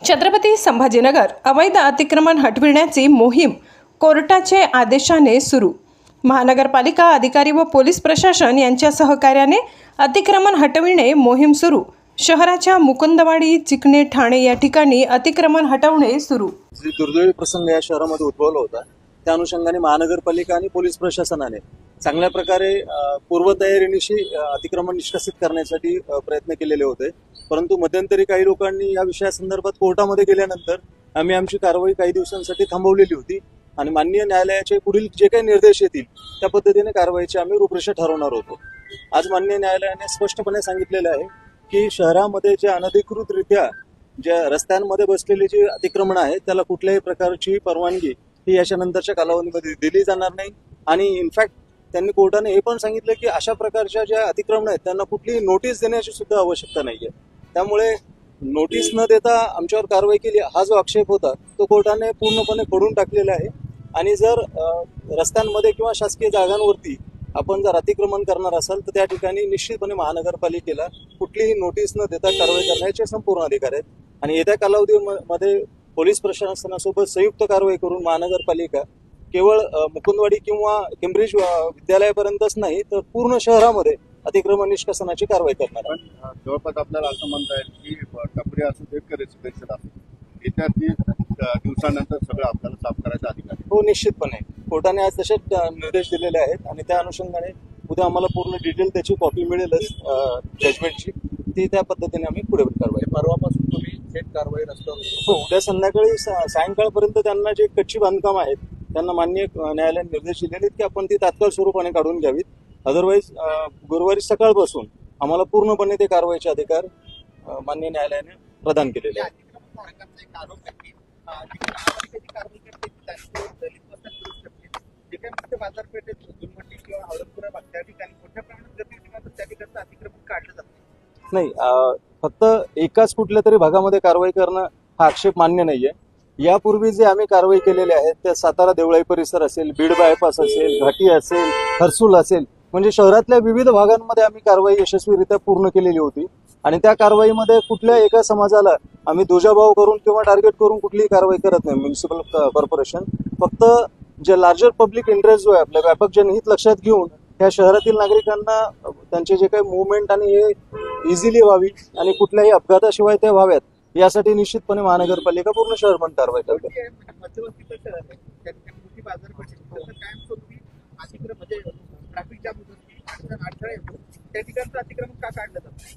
छत्रपती संभाजीनगर अवैध अतिक्रमण हटविण्याची मोहीम कोर्टाचे आदेशाने सुरू. महानगरपालिका अधिकारी व पोलीस प्रशासन यांच्या सहकार्याने अतिक्रमण हटविणे मोहीम सुरू. शहराच्या मुकुंदवाडी चिकणे ठाणे या ठिकाणी अतिक्रमण हटवणे सुरू. जे दुर्दैवी प्रसंग या शहरामध्ये उद्भवला होता त्या अनुषंगाने महानगरपालिका आणि पोलीस प्रशासनाने चांगल्या प्रकारे पूर्वतयारीनिशी अतिक्रमण निष्कासित करण्यासाठी प्रयत्न केलेले होते. परंतु मध्यंतरी काही लोकांनी या विषयासंदर्भात कोर्टामध्ये गेल्यानंतर आम्ही आमची कारवाई काही दिवसांसाठी थांबवलेली होती आणि माननीय न्यायालयाचे पुढील जे काही निर्देश येतील त्या पद्धतीने कारवाईची आम्ही रूपरेषा ठरवणार होतो. आज माननीय न्यायालयाने स्पष्टपणे सांगितलेलं आहे की शहरामध्ये जे अनधिकृतरित्या ज्या रस्त्यांमध्ये बसलेली जी अतिक्रमण आहे त्याला कुठल्याही प्रकारची परवानगी ही याच्या नंतरच्या कालावधीमध्ये दिली जाणार नाही. आणि इनफॅक्ट त्यांनी कोर्टाने हे पण सांगितलं की अशा प्रकारच्या ज्या अतिक्रमण आहेत त्यांना कुठलीही नोटीस देण्याची सुद्धा आवश्यकता नाहीये. त्यामुळे नोटीस न देता आमच्यावर कारवाई केली हा जो आक्षेप होता तो कोर्टाने पूर्णपणे खोडून टाकलेला आहे. आणि जर रस्त्यांमध्ये किंवा शासकीय जागांवरती आपण जर अतिक्रमण करणार असाल तर त्या ठिकाणी निश्चितपणे महानगरपालिकेला कुठलीही नोटीस न देता कारवाई करण्याचे संपूर्ण अधिकार आहेत. आणि येत्या कालावधीमध्ये पोलीस प्रशासनासोबत संयुक्त कारवाई करून महानगरपालिका केवळ मुकुंदवाडी किंवा केम्ब्रिज विद्यालयापर्यंतच नाही तर पूर्ण शहरामध्ये अतिक्रमण निष्कासनाची कारवाई करणार जवळपास आपल्याला असं म्हणता येईल की टपरी असू दे येत्या तीस दिवसानंतर सगळं आपल्याला साफ करायचा अधिकार. हो निश्चितपणे. कोर्टाने आज तसे अ, निर्देश दिलेले आहेत आणि त्या अनुषंगाने उद्या आम्हाला पूर्ण डिटेल त्याची कॉपी मिळेलच जजमेंटची ती त्या पद्धतीने आम्ही पुढे कारवाई परवापासून तुम्ही थेट कारवाई रस्त्यावर हो उद्या संध्याकाळी सा- सायंकाळपर्यंत त्यांना जे कच्ची बांधकाम आहेत त्यांना मान्य न्यायालयाने निर्देश दिलेले आहेत की आपण ती तात्काळ स्वरूपाने काढून घ्यावीत. अदरवाईज गुरुवारी सकाळपासून आम्हाला पूर्णपणे ते कारवाईचे अधिकार मान्य न्यायालयाने प्रदान केलेले आहेत. नाही फक्त एकाच कुठल्या तरी भागामध्ये कारवाई करणं हा आक्षेप मान्य नाहीये. यापूर्वी जे आम्ही कारवाई केलेल्या आहेत त्या सातारा देवळाई परिसर असेल बीड बायपास असेल घाटी असेल हर्सूल असेल म्हणजे शहरातल्या विविध भागांमध्ये आम्ही कारवाई यशस्वीरित्या पूर्ण केलेली होती. आणि त्या कारवाईमध्ये कुठल्या एका समाजाला आम्ही दुजाभाव करून किंवा टार्गेट करून कुठलीही कारवाई करत नाही म्युन्सिपल कॉर्पोरेशन फक्त जे लार्जर पब्लिक इंटरेस्ट जो आहे आपल्या व्यापक जनहित लक्षात घेऊन ह्या शहरातील नागरिकांना त्यांचे जे काही मुवमेंट आणि हे इझिली व्हावी आणि कुठल्याही अपघाताशिवाय ते व्हाव्यात यासाठी निश्चितपणे महानगरपालिका पूर्ण शहरभर कारवाई करते. म्हणजे शहर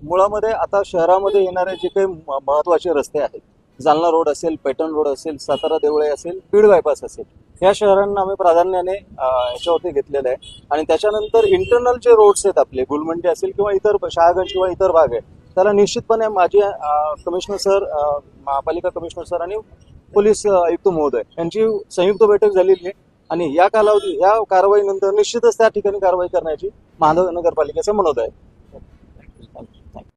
मुळामध्ये आता शहरामध्ये येणारे जे काही महत्त्वाचे रस्ते आहेत जालना रोड असेल पैठण रोड असेल सातारा देवळे असेल बीड बायपास असेल या शहरांना आम्ही प्राधान्याने याच्यावरती घेतलेलं आहे. आणि त्याच्यानंतर इंटरनल जे रोड्स आहेत आपले गुलमंडी असेल किंवा इतर शहागंज किंवा इतर भाग आहे त्याला निश्चितपणे माझे कमिशनर सर महापालिका कमिशनर सर आणि पोलीस आयुक्त महोदय यांची संयुक्त बैठक झालेली आहे. आणि या कालावधी या कारवाईनंतर निश्चितच त्या ठिकाणी कारवाई करण्याची महानगरपालिकेचं म्हणत आहे.